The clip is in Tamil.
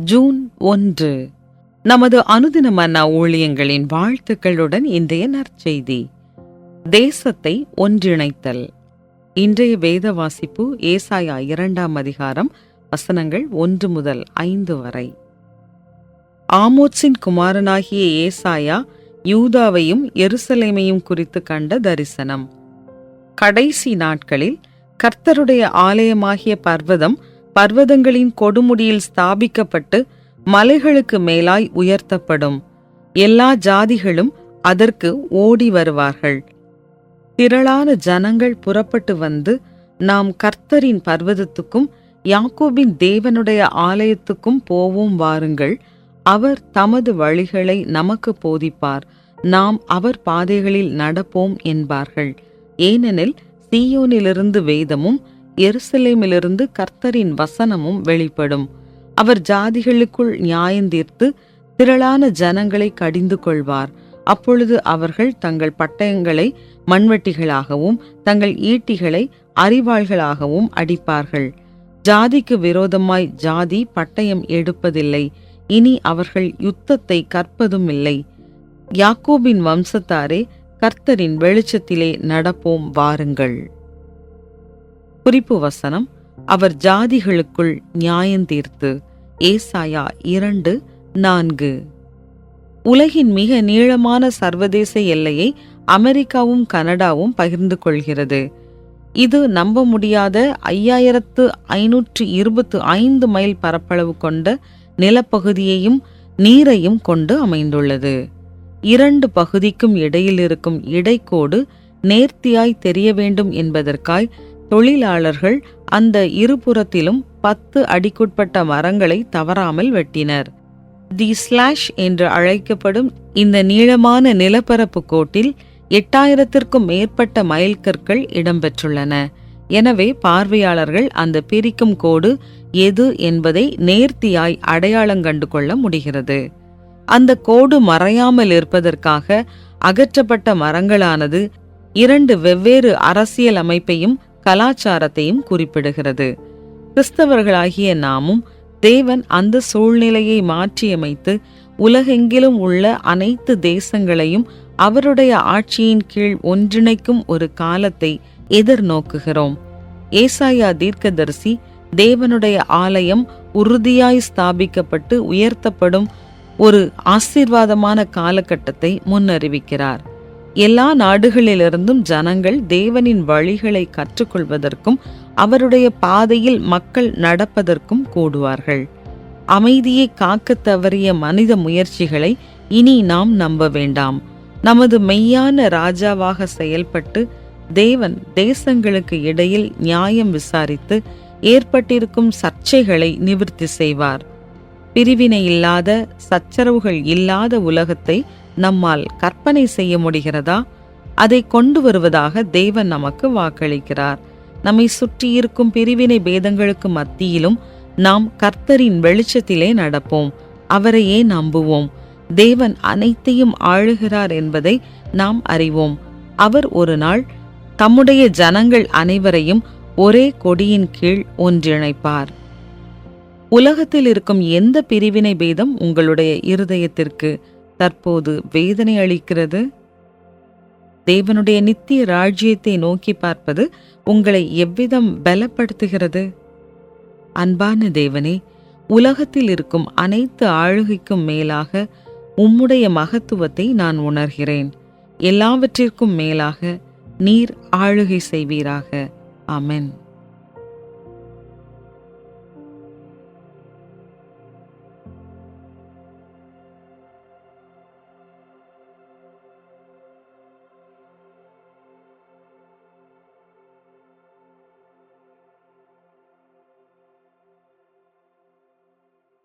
ஜூன் ஒன்று. நமது அனுதின மன்னா ஊழியங்களின் வாழ்த்துக்களுடன் இன்றைய நற்செய்தி. தேசத்தை ஒன்றிணைத்தல். இன்றைய வேத வாசிப்பு ஏசாயா இரண்டாம் அதிகாரம் வசனங்கள் ஒன்று முதல் ஐந்து வரை. ஆமோத்ஸின் குமாரனாகிய ஏசாயா யூதாவையும் எருசலேமையும் குறித்து கண்ட தரிசனம். கடைசி நாட்களில் கர்த்தருடைய ஆலயமாகிய பர்வதம் பர்வதங்களின் கொடுமுடியில் ஸ்தாபிக்கப்பட்டு மலைகளுக்கு மேலாய் உயர்த்தப்படும். எல்லா ஜாதிகளும் அதற்கு ஓடி வருவார்கள். திரளான ஜனங்கள் புறப்பட்டு வந்து நாம் கர்த்தரின் பர்வதத்துக்கும் யாக்கோபின் தேவனுடைய ஆலயத்துக்கும் போவோம் வாருங்கள். அவர் தமது வழிகளை நமக்கு போதிப்பார். நாம் அவர் பாதைகளில் நடப்போம் என்பார்கள். ஏனெனில் சீயோனிலிருந்து வேதமும் எருசலேமிலிருந்து கர்த்தரின் வசனமும் வெளிப்படும். அவர் ஜாதிகளுக்குள் நியாயந்தீர்த்து திரளான ஜனங்களை கடிந்து கொள்வார். அப்பொழுது அவர்கள் தங்கள் பட்டயங்களை மண்வெட்டிகளாகவும் தங்கள் ஈட்டிகளை அறிவாள்களாகவும் அடிப்பார்கள். ஜாதிக்கு விரோதமாய் ஜாதி பட்டயம் எடுப்பதில்லை. இனி அவர்கள் யுத்தத்தை கற்பதும் இல்லை யாக்கோபின் வம்சத்தாரே கர்த்தரின் வெளிச்சத்திலே நடப்போம் வாருங்கள். குறிப்பு வசனம் அவர் ஜாதிகளுக்குள் நியாயந்தீர்த்து ஏசாயா இரண்டு நான்கு. உலகின் மிக நீளமான சர்வதேச எல்லையை அமெரிக்காவும் கனடாவும் பகிர்ந்து கொள்கிறது. இது நம்ப முடியாத ஐயாயிரத்து ஐநூற்று இருபத்து ஐந்து மைல் பரப்பளவு கொண்ட நிலப்பகுதியையும் நீரையும் கொண்டு அமைந்துள்ளது. இரண்டு பகுதிக்கும் இடையில் இருக்கும் இடைக்கோடு நேர்த்தியாய் தெரிய வேண்டும் என்பதற்காய் தொழிலாளர்கள் அந்த இருபுறத்திலும் பத்து அடிக்குட்பட்ட மரங்களை தவறாமல் வெட்டினர். தி ஸ்லாஷ் என்று அழைக்கப்படும் இந்த நீளமான நிலப்பரப்பு கோட்டில் எட்டாயிரத்திற்கும் மேற்பட்ட மைல்கற்கள் இடம்பெற்றுள்ளன. எனவே பார்வையாளர்கள் அந்த பிரிக்கும் கோடு எது என்பதை நேர்த்தியாய் அடையாளம் கண்டு கொள்ள முடிகிறது. அந்த கோடு மறையாமல் இருப்பதற்காக அகற்றப்பட்ட மரங்களானது இரண்டு வெவ்வேறு அரசியல் அமைப்பையும் கலாச்சாரத்தையும் குறிப்பிடுகிறது. கிறிஸ்தவர்களாகிய நாமும் தேவன் அந்த சூழ்நிலையை மாற்றியமைத்து உலகெங்கிலும் உள்ள அனைத்து தேசங்களையும் அவருடைய ஆட்சியின் கீழ் ஒன்றிணைக்கும் ஒரு காலத்தை எதிர்நோக்குகிறோம். ஏசாயா தீர்க்கதரிசி தேவனுடைய ஆலயம் உறுதியாய் ஸ்தாபிக்கப்பட்டு உயர்த்தப்படும் ஒரு ஆசீர்வாதமான காலகட்டத்தை முன்னறிவிக்கிறார். எல்லா நாடுகளிலிருந்தும் ஜனங்கள் தேவனின் வழிகளை கற்றுக்கொள்வதற்கும் அவருடைய பாதையில் மக்கள் நடப்பதற்கும் கூடுவார்கள். அமைதியை காக்க தவறிய மனித முயற்சிகளை இனி நாம் நம்ப வேண்டாம். நமது மெய்யான ராஜாவாக செயல்பட்டு தேவன் தேசங்களுக்கு இடையில் நியாயம் விசாரித்து ஏற்பட்டிருக்கும் சர்ச்சைகளை நிவர்த்தி செய்வார். பிரிவினை இல்லாத சச்சரவுகள் இல்லாத உலகத்தை நம்மால் கற்பனை செய்ய முடிகிறதா? அதை கொண்டு வருவதாக தேவன் நமக்கு வாக்களிக்கிறார். நம்மை சுற்றியிருக்கும் பிரிவினை பேதங்களுக்கு மத்தியிலும் நாம் கர்த்தரின் வெளிச்சத்திலே நடப்போம். அவரையே நம்புவோம். தேவன் அனைத்தையும் ஆளுகிறார் என்பதை நாம் அறிவோம். அவர் ஒரு நாள் தம்முடைய ஜனங்கள் அனைவரையும் ஒரே கொடியின் கீழ் ஒன்றிணைப்பார். உலகத்தில் இருக்கும் எந்த பிரிவினை பேதம் உங்களுடைய இருதயத்திற்கு? தற்போது வேதனை அளிக்கிறது. தேவனுடைய நித்திய ராஜ்யத்தை நோக்கி பார்ப்பது உங்களை எவ்விதம் பலப்படுத்துகிறது? அன்பான தேவனே உலகத்தில் இருக்கும் அனைத்து ஆளுகைக்கும் மேலாக உம்முடைய மகத்துவத்தை நான் உணர்கிறேன். எல்லாவற்றிற்கும் மேலாக நீர் ஆளுகை செய்வீராக. அமென்